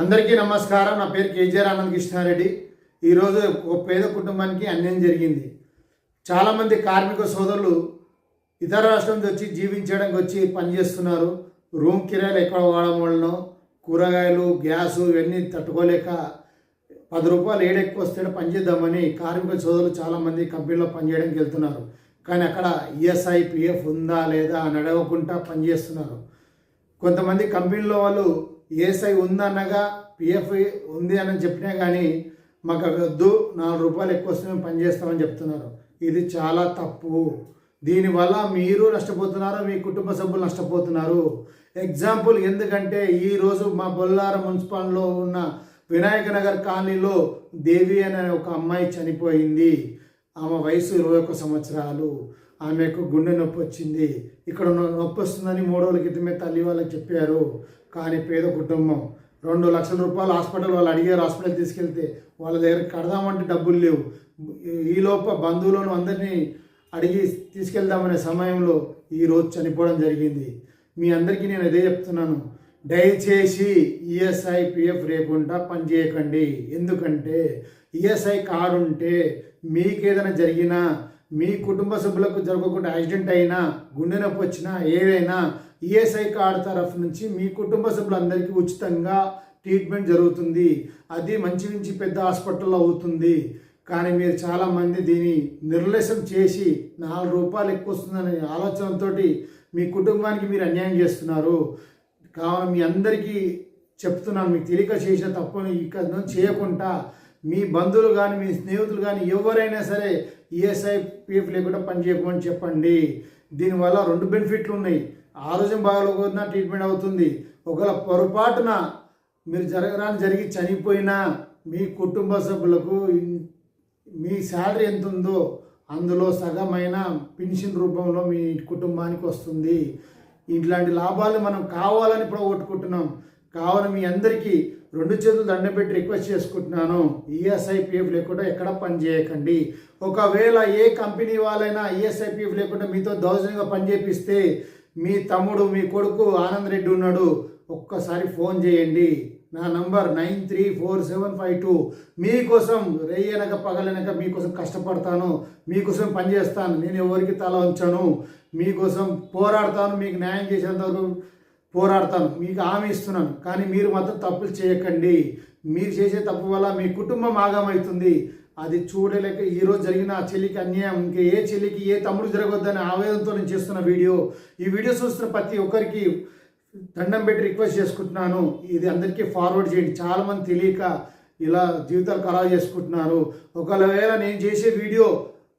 అందరికీ నమస్కారం. నా పేరు కేజీఆర్ ఆనంద్ కృష్ణారెడ్డి. ఈరోజు ఒక పేద కుటుంబానికి అన్యాయం జరిగింది. చాలామంది కార్మిక సోదరులు ఇతర రాష్ట్రం వచ్చి జీవించడానికి వచ్చి పనిచేస్తున్నారు రూమ్ కిరాయిలు ఎక్కువ వాడడం వలన కూరగాయలు గ్యాసు ఇవన్నీ తట్టుకోలేక పది రూపాయలు ఏడెక్కువ ఎక్కువ వస్తే పనిచేద్దామని కార్మిక సోదరులు చాలామంది కంపెనీలో పనిచేయడానికి వెళ్తున్నారు. కానీ అక్కడ ఈఎస్ఐ పిఎఫ్ ఉందా లేదా అని అడగకుండా పనిచేస్తున్నారు కొంతమంది కంపెనీలో వాళ్ళు ఏసఐ ఉందనగా పిఎఫ్ ఉంది అని చెప్పినా కానీ మాకు అవి వద్దు నాలుగు రూపాయలు ఎక్కువ వస్తే మేము పనిచేస్తామని చెప్తున్నారు. ఇది చాలా తప్పు. దీనివల్ల మీరు నష్టపోతున్నారు మీ కుటుంబ సభ్యులు నష్టపోతున్నారు? ఎగ్జాంపుల్ ఎందుకంటే ఈరోజు మా బొల్లారం మున్సిపాలిటీలో ఉన్న వినాయక నగర్ కాలనీలో దేవి అనే ఒక అమ్మాయి చనిపోయింది. ఆమె వయసు ఇరవై ఒక్క సంవత్సరాలు. ఆమెకు గుండె నొప్పి వచ్చింది. ఇక్కడ నొప్పి వస్తుందని మూడు రోజుల క్రితమే తల్లి వాళ్ళకి చెప్పారు. కానీ పేద కుటుంబం. రెండు లక్షల రూపాయలు హాస్పిటల్ వాళ్ళు అడిగారు. హాస్పిటల్ తీసుకెళ్తే వాళ్ళ దగ్గర కడదామంటే డబ్బులు లేవు. ఈలోప బంధువులను అందరినీ అడిగి తీసుకెళ్దామనే సమయంలో ఈ రోజు చనిపోవడం జరిగింది. మీ అందరికీ నేను అదే చెప్తున్నాను. దయచేసి ఈఎస్ఐ పిఎఫ్ లేకుండా పనిచేయకండి ఎందుకంటే ఈఎస్ఐ కార్డు ఉంటే మీకేదైనా జరిగినా మీ కుటుంబ సభ్యులకు జరగకుండా యాక్సిడెంట్ అయినా గుండె నొప్పి వచ్చినా ఏదైనా ఈఎస్ఐ కార్డు తరఫు నుంచి మీ కుటుంబ సభ్యులందరికీ ఉచితంగా ట్రీట్మెంట్ జరుగుతుంది. అది మంచి నుంచి పెద్ద హాస్పిటల్లో అవుతుంది. కానీ మీరు చాలామంది దీన్ని నిర్లక్ష్యం చేసి నాలుగు రూపాయలు ఎక్కువ వస్తుందనే ఆలోచనతో మీ కుటుంబానికి మీరు అన్యాయం చేస్తున్నారు. కావున మీ అందరికీ చెప్తున్నాను మీకు తెలియక చేసిన తప్పుని ఇక్కడ చేయకుండా మీ బంధువులు కానీ మీ స్నేహితులు కానీ ఎవరైనా సరే ఈఎస్ఐ పిఎఫ్ లేకుండా పనిచేయమని చెప్పండి. దీనివల్ల రెండు బెనిఫిట్లు ఉన్నాయి. ఆరోగ్యం బాగాలేకపోతున్నా ట్రీట్మెంట్ అవుతుంది. ఒకవేళ పొరపాటున మీరు జరగరాని జరిగి చనిపోయినా మీ కుటుంబ సభ్యులకు మీ శాలరీ ఎంత ఉందో అందులో సగమైన పెన్షన్ రూపంలో మీ కుటుంబానికి వస్తుంది. ఇట్లాంటి లాభాలు మనం కావాలని పోగొట్టుకుంటున్నాం కావున మీ అందరికీ రెండు చేతులు దండ పెట్టి రిక్వెస్ట్ చేసుకుంటున్నాను. ఈఎస్ఐపిఎఫ్ లేకుండా ఎక్కడ పని చేయకండి. ఒకవేళ ఏ కంపెనీ వాళ్ళైనా ఈఎస్ఐపిఎఫ్ లేకుండా మీతో దౌర్జన్యంగా పని చేపిస్తే మీ తమ్ముడు మీ కొడుకు ఆనంద్ రెడ్డి ఉన్నాడు. ఒక్కసారి ఫోన్ చేయండి. నా number nine three four seven five two. మీకోసం రేయనక పగలనక మీకోసం కష్టపడతాను. మీకోసం పనిచేస్తాను నేను ఎవరికి తల ఉంచాను మీకోసం పోరాడతాను. మీకు న్యాయం చేసేంత వరకు పోరాడతాను మీకు హామీ ఇస్తున్నాను కానీ మీరు మాత్రం తప్పులు చేయకండి. మీరు చేసే తప్పు వల్ల మీ కుటుంబం ఆగమవుతుంది అది చూడలేక ఈరోజు జరిగిన ఆ చెల్లికి అన్యాయం. ఇంకా ఏ చెల్లికి ఏ తమ్ముడు జరగొద్దని ఆవేదనతో నేను చేస్తున్న వీడియో. ఈ వీడియో చూస్తున్న ప్రతి ఒక్కరికి దండం పెట్టి రిక్వెస్ట్ చేసుకుంటున్నాను. ఇది అందరికీ ఫార్వర్డ్ చేయండి. చాలామంది తెలియక ఇలా జీవితాలు ఖరాబ్ చేసుకుంటున్నారు. ఒకవేళ నేను చేసే వీడియో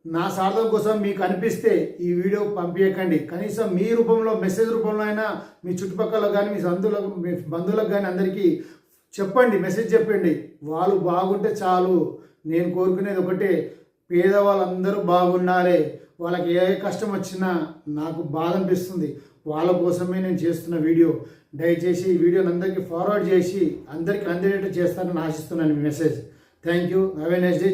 నా సార్థం కోసం మీకు అనిపిస్తే ఈ వీడియో పంపించకండి కనీసం మీ రూపంలో మెసేజ్ రూపంలో అయినా మీ చుట్టుపక్కల కానీ మీ సంతులకు మీ బంధువులకు కానీ అందరికీ చెప్పండి మెసేజ్ చెప్పండి. వాళ్ళు బాగుంటే చాలు. నేను కోరుకునేది ఒకటే పేదవాళ్ళందరూ బాగుండాలి వాళ్ళకి ఏ కష్టం వచ్చినా నాకు బాధ అనిపిస్తుంది. వాళ్ళ కోసమే నేను చేస్తున్న వీడియో. దయచేసి ఈ వీడియోని అందరికీ ఫార్వర్డ్ చేసి అందరికీ అందేటట్టు చేస్తానని ఆశిస్తున్నాను మీ message. Thank you have a next day